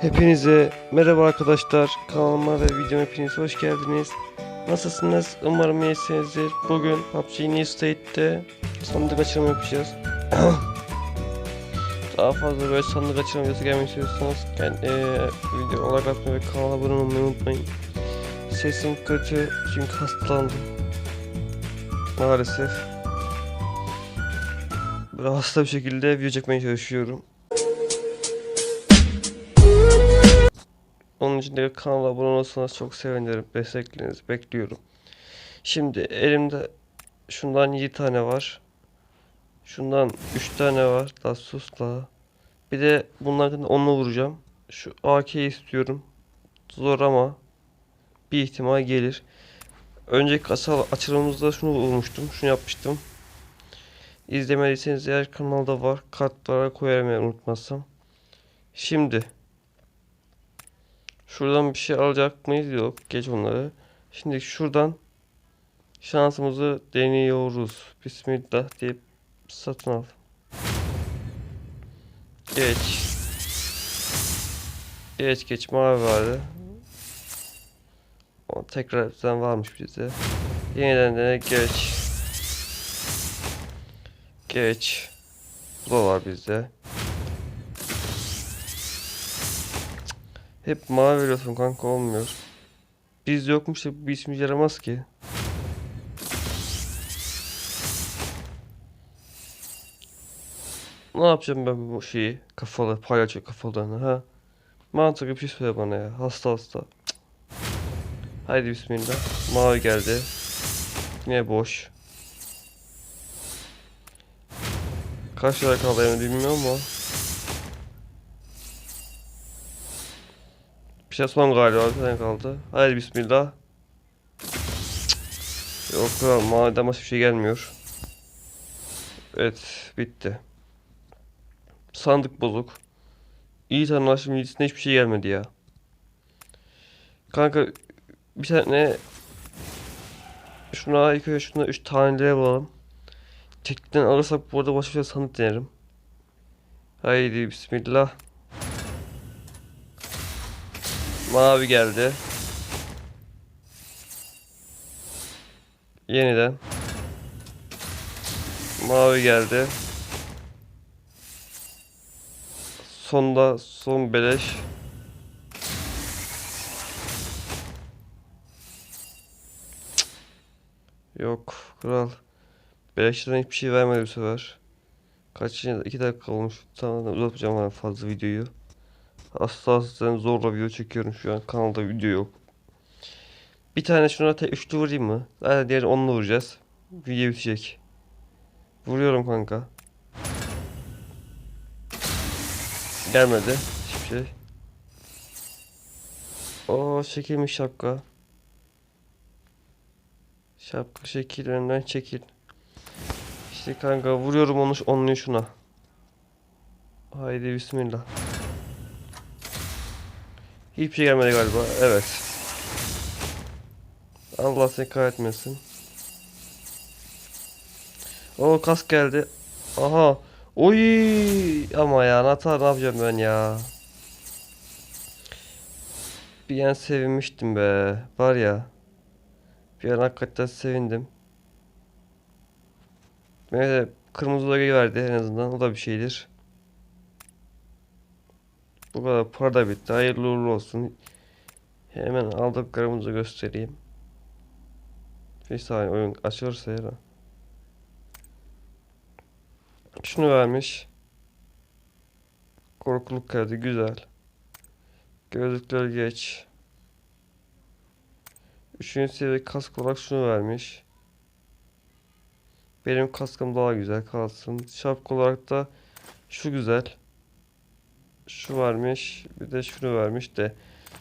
Hepinize merhaba arkadaşlar. Kanalıma ve videoma hepiniz hoş geldiniz. Nasılsınız? Umarım iyisinizdir. Bugün PUBG New State'te sandık açılımı yapacağız. Daha fazla böyle sandık açılımı videosu gelmek istiyorsanız yani, eee video like atmayı ve kanala abone olmayı unutmayın. Sesim kötü çünkü hastalandım. Maalesef. Böyle hasta bir şekilde video çekmeye çalışıyorum. Onun için de kanala abone olursanız çok sevinirim. Desteklerinizi bekliyorum. Şimdi elimde şundan 7 tane var. Şundan 3 tane var. Daha sus la. Bir de bunlardan onunla vuracağım. Şu AK'yi istiyorum. Zor ama bir ihtimal gelir. Önceki asal açılımımızda şunu vurmuştum. Şunu yapmıştım. İzlemediyseniz eğer kanalda var. Kartlara koyarım unutmazsam. Şimdi Şuradan bir şey alacak mıyız? Yok. Geç onları. Şimdi şuradan şansımızı deniyoruz. Bismillah deyip satın al. Geç. Geç geç mavi vardı. O tekrar sen varmış bize. Yeniden dene geç. Geç. Bu da var bizde. Hep mavi veriyorsun kanka olmuyor. Biz yokmuş da bir ismi yaramaz ki. Ne yapacağım ben bu şeyi kafalı palyaço kafalarını ha? Mantıklı bir şey söyle bana ya hasta hasta. Haydi bismillah. Mavi geldi. Yine boş. Kaç lira kaldı bilmiyorum ama. Şey son galiba bir tane kaldı. Haydi bismillah. Yok madem başka bir şey gelmiyor. Evet bitti. Sandık bozuk. İyi tanrılaşım yedisinde hiçbir şey gelmedi ya. Kanka bir tane şuna ilk önce şuna 3 tanelere bulalım. Tekten alırsak bu arada başka bir sandık denerim. Haydi bismillah. Mavi geldi. Yeniden. Mavi geldi. Sonda son beleş. Yok kral. Beleşten hiçbir şey vermedi bu sefer. Kaç iki dakika olmuş. Tamam uzatmayacağım fazla videoyu. Hastadan zorla video çekiyorum şu an. Kanalda video yok. Bir tane şuna üçlü vurayım mı? Hadi diğer onunla vuracağız. Video bitecek. Vuruyorum kanka. Gelmedi. Hiçbir şey. Oo çekilmiş şapka. Şapka şekil çekil. İşte kanka vuruyorum onu onluyu şuna. Haydi bismillah. Hiçbir şey gelmedi galiba. Evet. Allah seni kahretmesin. O kask geldi. Aha. Oy ama ya Natar ne yapacağım ben ya. Bir an sevinmiştim be. Var ya. Bir an hakikaten sevindim. Böyle kırmızı logo verdi en azından. O da bir şeydir. Bu kadar para da bitti. Hayırlı uğurlu olsun. Hemen aldıklarımızı göstereyim. Bir saniye oyun açılırsa ya. Şunu vermiş. Korkuluk geldi güzel. Gözlükler geç. Üçüncü seviye kask olarak şunu vermiş. Benim kaskım daha güzel kalsın. Şapka olarak da şu güzel. Şu vermiş. Bir de şunu vermiş de.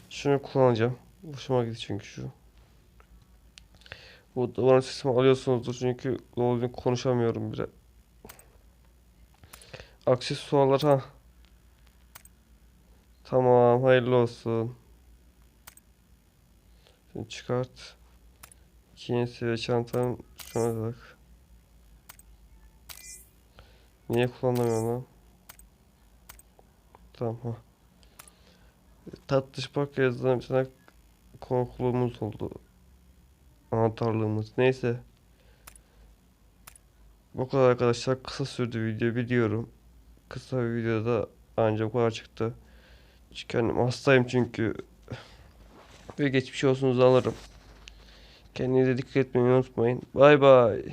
Şunu kullanacağım. Hoşuma gitti çünkü şu. Bu duvarın sesimi alıyorsunuzdur çünkü düzgün konuşamıyorum bile. Aksesuarlar ha. Tamam hayırlı olsun. Şimdi çıkart. İkinci seviye çantam şuna bak. Niye kullanamıyorum lan? Tamam ha. Tatlış park yazılan bir tane korkulumuz oldu. Anahtarlığımız. Neyse. Bu kadar arkadaşlar. Kısa sürdü video biliyorum. Kısa bir videoda ancak bu kadar çıktı. Kendim hastayım çünkü. Ve geçmiş olsunuzu alırım. Kendinize dikkat etmeyi unutmayın. Bay bay.